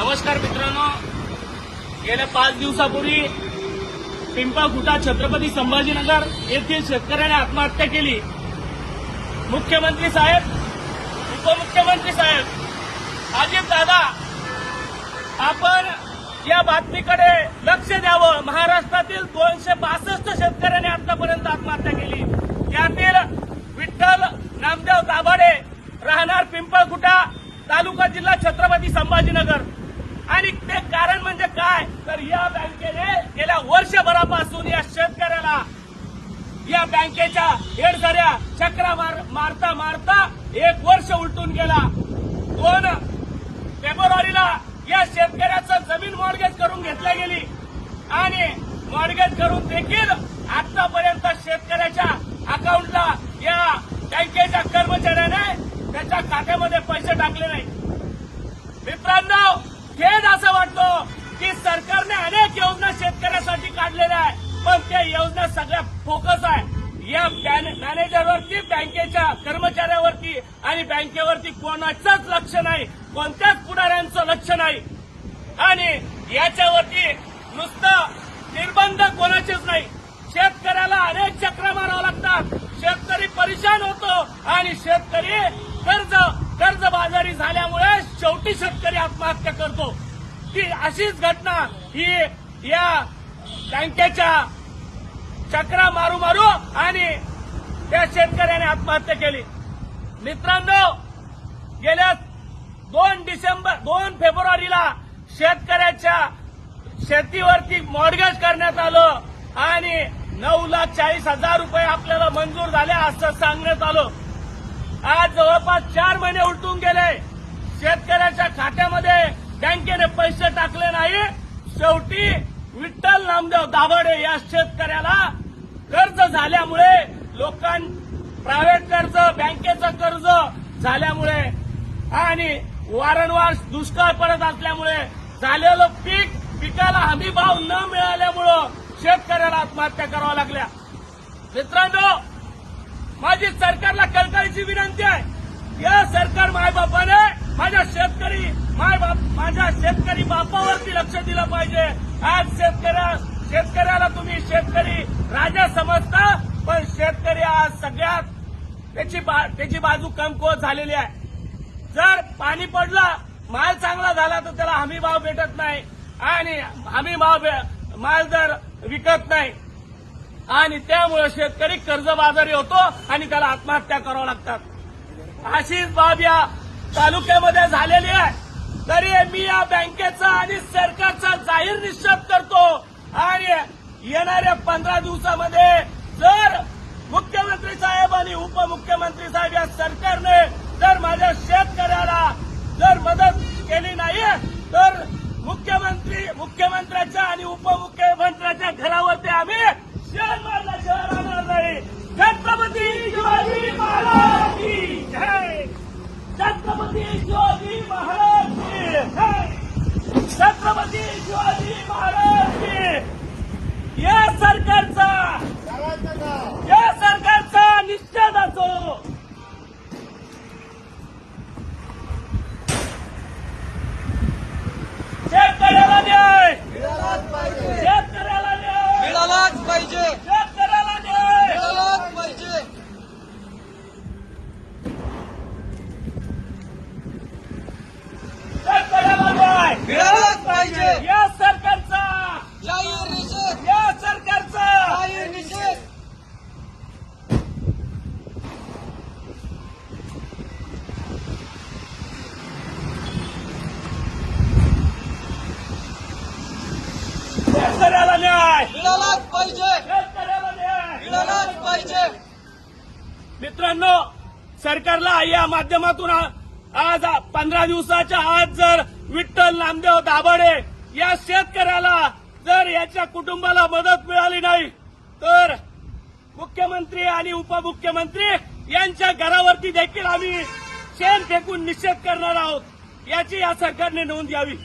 नमस्कार मित्रांनो. गेल्या पाच दिवसापूर्वी पिंपळखुटा छत्रपती संभाजीनगर येथील शेतकऱ्याने आत्महत्या केली. मुख्यमंत्री साहेब उपमुख्यमंत्री साहेब अजित दादा आपण या बातमीकडे लक्ष द्यावं. महाराष्ट्रातील दोनशे बासष्ट शेतकऱ्यांनी आतापर्यंत आत्महत्या केली. त्यातील विठ्ठल नामदेव दाभाडे राहणार पिंपळकुटा तालुका जिल्हा छत्रपती संभाजीनगर. आणि ते कारण म्हणजे काय? तर या बँकेने गेल्या वर्षभरापासून या शेतकऱ्याला या बँकेच्या हेडझऱ्या चक्रा मार मारता मारता एक वर्ष उलटून गेला. दोन फेब्रुवारीला या शेतकऱ्याचं जमीन मॉर्गेज करून घेतल्या गेली. आणि मॉर्गेज करून देखील आतापर्यंत शेतकऱ्याच्या अकाउंटला या बँकेच्या कर्मचाऱ्याने त्याच्या खात्यामध्ये पैसे टाकले नाही मित्रांनो खेद असं वाटतो की सरकारने अनेक योजना शेतकऱ्यासाठी काढलेल्या आहे पण त्या योजना सगळ्या फोकस आहे या बॅन- कर्मचाऱ्यावरती बँकेच्या कर्मचाऱ्यावरती आणि बँकेवरती कोणाचंच लक्ष नाही कोणत्याच पुढाऱ्यांचं लक्ष नाही. आणि याच्यावरती नुसतं निर्बंध कोणाचेच नाही. शेतकऱ्याला अनेक चक्र मारावं लागतात. शेतकरी परेशान होतो आणि शेतकरी कर्ज कर्जबाजारी झाल्यामुळे शेवटी शेतकरी आत्महत्या करतो. ती अशीच घटना ही या बँकेच्या चक्रा मारू मारू आणि त्या शेतकऱ्याने आत्महत्या केली. मित्रांनो गेल्या दोन डिसेंबर दोन फेब्रुवारीला शेतकऱ्याच्या शेतीवरती मॉडगेज करण्यात आलं आणि नऊ लाख चाळीस हजार रुपये आपल्याला मंजूर झाले असं सांगण्यात आलं. आज जवळपास चार महिने उलटून गेले. शेतकऱ्याच्या खात्यामध्ये बँकेने पैसे टाकले नाही. शेवटी विठ्ठल नामदेव दाभाडे या शेतकऱ्याला कर्ज झाल्यामुळे लोकां प्रायव्हेट कर्ज बँकेचं कर्ज झाल्यामुळे आणि वारंवार दुष्काळ पडत असल्यामुळे झालेलं पीक पिकाला हमी भाव न मिळाल्यामुळं शेतकऱ्याला आत्महत्या कराव्या लागल्या. मित्रांनो माझी सरकारला कळकळीची विनंती आहे. या सरकार मायबापाने माझ्या शेतकरी मायबाप माझ्या शेतकरी बापावरती लक्ष दिलं पाहिजे आज शेतकऱ्या शेतकऱ्याला तुम्ही शेतकरी राजा समजता पण शेतकरी आज सगळ्यात त्याची बा- त्याची बाजू कमकुवत झालेली आहे. जर पाणी पडलं माल चांगला झाला तर त्याला हमी भाव भेटत नाही. आणि हमी भाव माल जर विकत नाही. आणि त्यामुळे शेतकरी कर्जबाजारी होतो आणि त्याला आत्महत्या करावं लागतात. अशीच बाब या तालुक्यामध्ये झालेली आहे. तरी मी या बँकेचा आणि सरकारचा जाहीर निषेध करतो. आणि येणाऱ्या पंधरा दिवसामध्ये जर मुख्यमंत्री साहेब आणि उपमुख्यमंत्री साहेब या सरकारने जर माझ्या शेतकऱ्याला जर मदत केली नाही तर मुख्यमंत्री मुख्यमंत्र्याच्या आणि उपमुख्यमंत्र्याच्या घरावरती आम्ही शेर मारल्याशिवाय राहणार नाही. छत्रपती शिवाजी महाराज छत्रपती शिवाजी महाराज छत्रपती शिवाजी महाराज या सरकारचा या सरकारचा निषेध असो शेतकऱ्याला न्याय मिळालाच पाहिजे शेतकऱ्याला न्याय मिळालाच पाहिजे शेतकऱ्याला न्याय मिळालाच पाहिजे शेतकऱ्याला न्याय मिळालाच पाहिजे या सरकारचा जाहीर निषेध या सरकारचा जाहीर निषेध शेतकऱ्याला न्याय मिळालाच पाहिजे. मिळालाच पाहिजे. मित्रांनो सरकारला या माध्यमातून आज पंधरा दिवसाच्या आज जर विठ्ठल नामदेव दाभाडे या शेतकऱ्याला जर याच्या कुटुंबाला मदत मिळाली नाही तर मुख्यमंत्री आणि उपमुख्यमंत्री यांच्या घरावरती देखील आम्ही शेण फेकून निषेध करणार आहोत. याची या सरकारने नोंद घ्यावी.